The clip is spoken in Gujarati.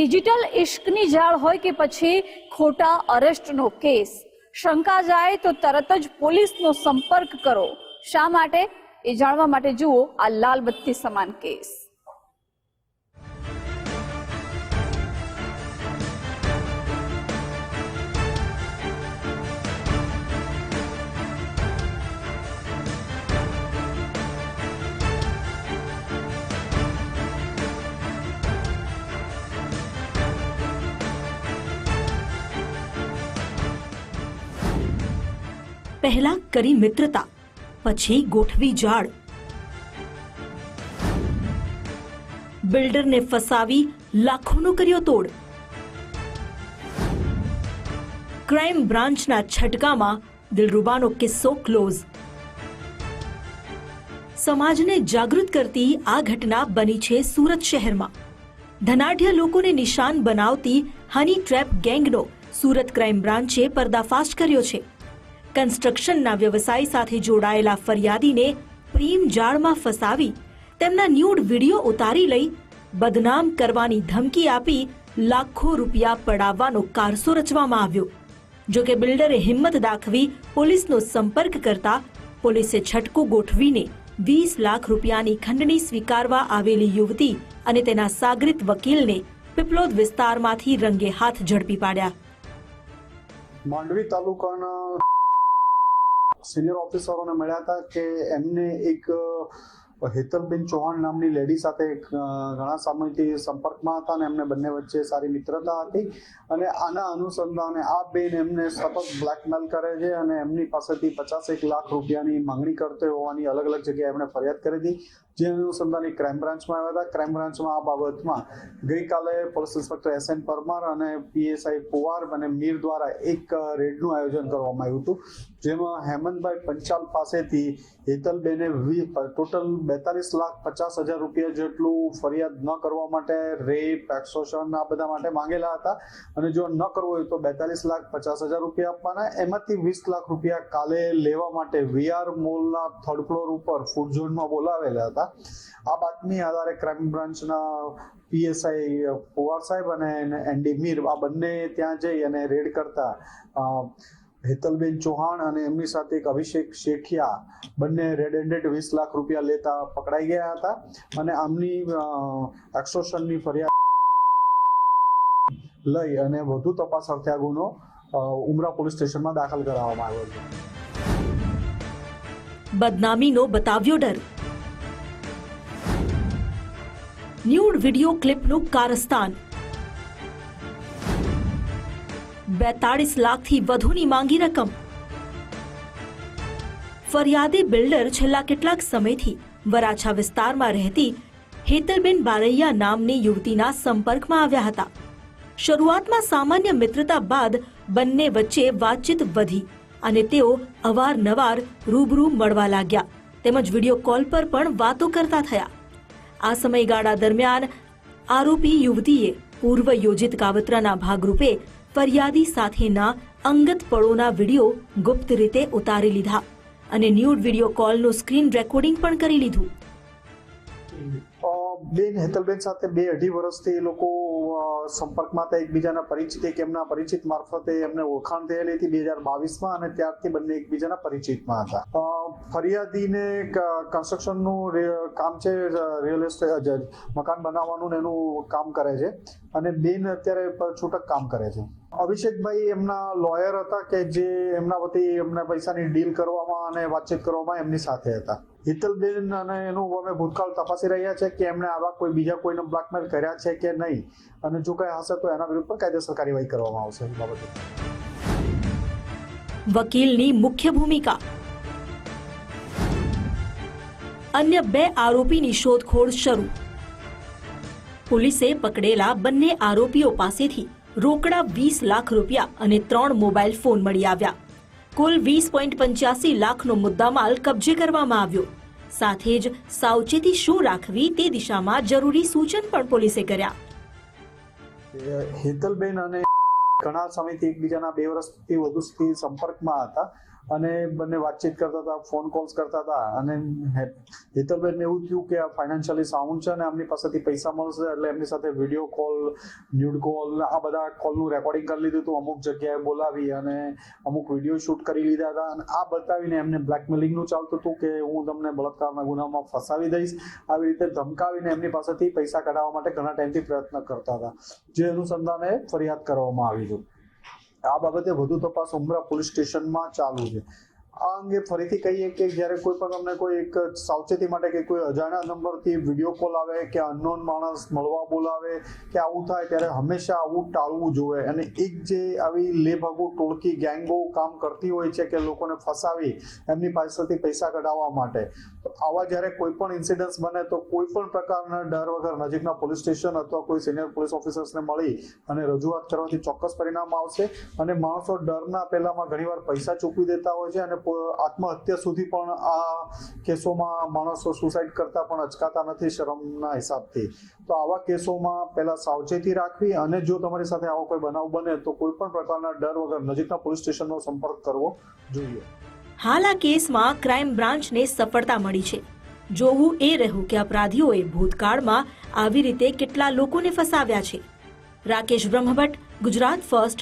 ડિજિટલ ઇશ્કની જાળ હોય કે પછી ખોટા અરેસ્ટનો કેસ? શંકા જાય તો તરત જ પોલીસનો સંપર્ક કરો. શા માટે? એ જાણવા માટે જુઓ આ લાલ બત્તી સમાન કેસ. પહેલા કરી મિત્રતા, પછી ગોઠવી જાળ. બિલ્ડરને ફસાવી લાખોનો કર્યો તોડ. ક્રાઇમ બ્રાન્ચના છટકામાં દિલરૂબાનો કિસ્સો ક્લોઝ. સમાજને જાગૃત કરતી આ ઘટના બની છે સુરત શહેરમાં. ધનાઢ્ય લોકોને નિશાન બનાવતી હની ટ્રેપ ગેંગનો સુરત ક્રાઇમ બ્રાન્ચે પર્દાફાશ કર્યો છે. કન્સ્ટ્રક્શનના વ્યવસાય સાથે જોડાયેલા ફરિયાદીને પ્રેમ જાળમાં ફસાવી તેમના ન્યૂડ વીડિયો ઉતારી લઈ બદનામ કરવાની ધમકી આપી લાખો રૂપિયા પડાવવાનો કારસો રચવામાં આવ્યો. જો કે બિલ્ડરે હિંમત દાખવી પોલીસનો સંપર્ક કરતા પોલીસે છટકો ગોઠવીને વીસ લાખ રૂપિયાની ખંડણી સ્વીકારવા આવેલી યુવતી અને તેના સાગરિત વકીલને પીપલોદ વિસ્તારમાંથી રંગે હાથ ઝડપી પાડ્યા. માંડવી તાલુકાના સિનિયર ઓફિસરોને મળ્યા હતા કે એમને એક હેતલબેન ચૌહાણ નામની લેડી સાથે ઘણા સમયથી સંપર્કમાં હતા અને એમને બંને વચ્ચે સારી મિત્રતા હતી અને આના અનુસંધાને આ બેન એમને સતત બ્લેકમેલ કરે છે અને એમની પાસેથી પચાસ એક લાખ રૂપિયાની માંગણી કરતો હોવાની અલગ અલગ જગ્યાએ એમણે ફરિયાદ કરી હતી. જે અનુસંધાને ક્રાઇમ બ્રાન્ચમાં આવ્યા હતા. ક્રાઇમ બ્રાન્ચમાં આ બાબતમાં ગઈકાલે police inspector S N Parmar અને પીએસઆઈ પુવાર અને મીર દ્વારા એક રેડનું આયોજન કરવામાં આવ્યું હતું. જેમાં હેમંતભાઈ પંચાલ પાસેથી હેતલબેને ટોટલ બેતાલીસ લાખ પચાસ હજાર રૂપિયા જેટલું ફરિયાદ ન કરવા માટે રેપ એક્સોશન આ બધા માટે માંગેલા હતા. અને જો ન કરવું હોય તો બેતાલીસ લાખ પચાસ હજાર રૂપિયા આપવાના. એમાંથી વીસ લાખ રૂપિયા કાલે લેવા માટે વીઆર મોલના થર્ડ ફ્લોર ઉપર ફૂડ ઝોનમાં બોલાવેલા હતા. આ બાતમી આધારે ક્રાઇમ બ્રાન્ચના પીએસઆઈ પુવાર સાહેબ અને એનડી મીર, આ બંને ત્યાં જઈ અને રેડ કરતા. હેતલબેન ચૌહાણ અને એમની સાથે એક અભિષેક શેઠિયા બંને રેડ હેન્ડેડ વીસ લાખ રૂપિયા લેતા પકડાઈ ગયા હતા અને આમની એક્સોશનની ફરિયાદ લઈ અને વધુ તપાસ અર્થે ગુનો ઉમરા પોલીસ સ્ટેશનમાં દાખલ કરાવવામાં આવ્યો છે બદનામીનો બતાવ્યો ડર. ન્યૂડ વિડિયો ક્લિપનું કારસ્તાન બેતાળીસ લાખથી વધુની માંગી રકમ ફરિયાદી બિલ્ડર છેલ્લા કેટલાક સમયથી વરાછા વિસ્તારમાં રહેતી હેતલબેન બારૈયા નામની યુવતીના સંપર્કમાં આવ્યા હતા શરૂઆતમાં સામાન્ય મિત્રતા બાદ બંને વચ્ચે વાતચીત વધી અને તેઓ અવારનવાર રૂબરૂ મળવા લાગ્યા તેમજ વીડિયો કોલ પર પણ વાતો કરતા થયા આ સમયગાળા દરમિયાન આરોપી યુવતીએ પૂર્વ યોજિત કાવતરાના ભાગરૂપે ફરિયાદી સાથેના અંગત પળોના વીડિયો ગુપ્ત રીતે ઉતારી લીધા અને ન્યૂડ વીડિયો કોલનું સ્ક્રીન રેકોર્ડિંગ પણ કરી લીધું. બેન હેતલબેન સાથે બે અઢી વર્ષથી એ લોકો સંપર્કમાં હતા એકબીજાના પરિચિત, એક એમના પરિચિત મારફતે એમને ઓળખાણ થયેલી હતી બે હજાર બાવીસમાં અને ત્યારથી બંને એકબીજાના પરિચિતમાં હતા. ફરિયાદીને કન્સ્ટ્રક્શનનું કામ છે રિયલ એસ્ટેટ મકાન બનાવવાનું એનું કામ કરે છે અને બેન અત્યારે છૂટક કામ કરે છે. અભિષેકભાઈ એમના લોયર હતા કે જે એમના વતી એમને પૈસાની ડીલ કરવામાં અને વાતચીત કરવામાં એમની સાથે હતા. હિતલબેન અને એનું અમે ભૂતકાળ તપાસી રહ્યા છે કે એમણે આવા કોઈ, બીજા કોઈને બ્લેકમેલ કર્યા છે કે નહીં. અને જો કંઈ હશે તો એના વિરુદ્ધ પણ કાયદેસર કાર્યવાહી કરવામાં આવશે એ બાબતે. વકીલની મુખ્ય ભૂમિકા. અન્ય બે આરોપીની શોધખોળ શરૂ. પોલીસે પકડેલા બંને આરોપીઓ પાસેથી રોકડા વીસ લાખ રૂપિયા અને ત્રણ મોબાઈલ ફોન મળી આવ્યા. કુલ વીસ પોઈન્ટ પંચ્યાસી લાખનો મુદ્દામાલ કબજે કરવામાં આવ્યો. સાથે જ સાવચેતી શું રાખવી તે દિશામાં જરૂરી સૂચન પણ પોલીસે કર્યા. હેતલબેન અને ઘણા સમયથી એકબીજાના બે વર્ષથી સુધી સંપર્કમાં હતા. અને બંને વાતચીત કરતા હતા ફોન કોલ્સ કરતા હતા અને હેતલબેનને એવું થયું કે આ ફાઇનાન્શિયલી સાઉન્ડ છે અને એમની પાસેથી પૈસા મળશે એટલે એમની સાથે વીડિયો કોલ ન્યૂડ કોલ આ બધા કોલનું રેકોર્ડિંગ કરી લીધું હતું, અમુક જગ્યાએ બોલાવી અને અમુક વીડિયો શૂટ કરી લીધા હતા અને આ બતાવીને એમને બ્લેકમેલિંગનું ચાલતું હતું કે હું તમને બળાત્કારના ગુનામાં ફસાવી દઈશ. આવી રીતે ધમકાવીને એમની પાસેથી પૈસા કઢાવવા માટે ઘણા ટાઈમથી પ્રયત્ન કરતા હતા. જે અનુસંધાને ફરિયાદ કરવામાં આવી છે આ બાબતે વધુ તપાસ ઉમરા પોલીસ સ્ટેશનમાં ચાલુ છે. આ અંગે ફરીથી કહીએ કે જ્યારે કોઈ પણ તમને કોઈ એક સાવચેતી માટે કે કોઈ અજાણ્યા નંબરથી વીડિયો કોલ આવે કે અનનોન માણસ મળવા બોલાવે કે આવું થાય ત્યારે હંમેશા આવું ટાળવું જોઈએ. અને એક જે આવી લેભાગુ ટોળકી ગેંગો કામ કરતી હોય છે કે લોકોને ફસાવી એમની પાસેથી પૈસા કઢાવવા માટે. આવા જ્યારે કોઈ પણ ઇન્સિડન્સ બને તો કોઈ પણ પ્રકારના ડર વગર નજીકના પોલીસ સ્ટેશન અથવા કોઈ સિનિયર પોલીસ ઓફિસર્સને મળી અને રજૂઆત કરવાથી ચોક્કસ પરિણામ આવશે. અને માણસો ડરના પહેલામાં ઘણીવાર પૈસા ચૂકવી દેતા હોય છે અને આત્મહત્યા સુધી પણ આ કેસોમાં માણસો સુસાઇડ કરતા પણ અચકાતા નથી શરમના હિસાબથી. તો આવા કેસોમાં પહેલા સાવચેતી રાખવી અને જો તમારી સાથે આવો કોઈ બનાવ બને તો કોઈ પણ પ્રકારના ડર વગર નજીકના પોલીસ સ્ટેશનનો સંપર્ક કરવો જોઈએ. હાલ આ કેસમાં ક્રાઇમ બ્રાન્ચને સફળતા મળી છે. જોવું એ રહ્યું કે અપરાધીઓએ ભૂતકાળમાં આવી રીતે કેટલા લોકોને ફસાવ્યા છે. રાકેશ બ્રહ્મભટ્ટ, ગુજરાત ફર્સ્ટ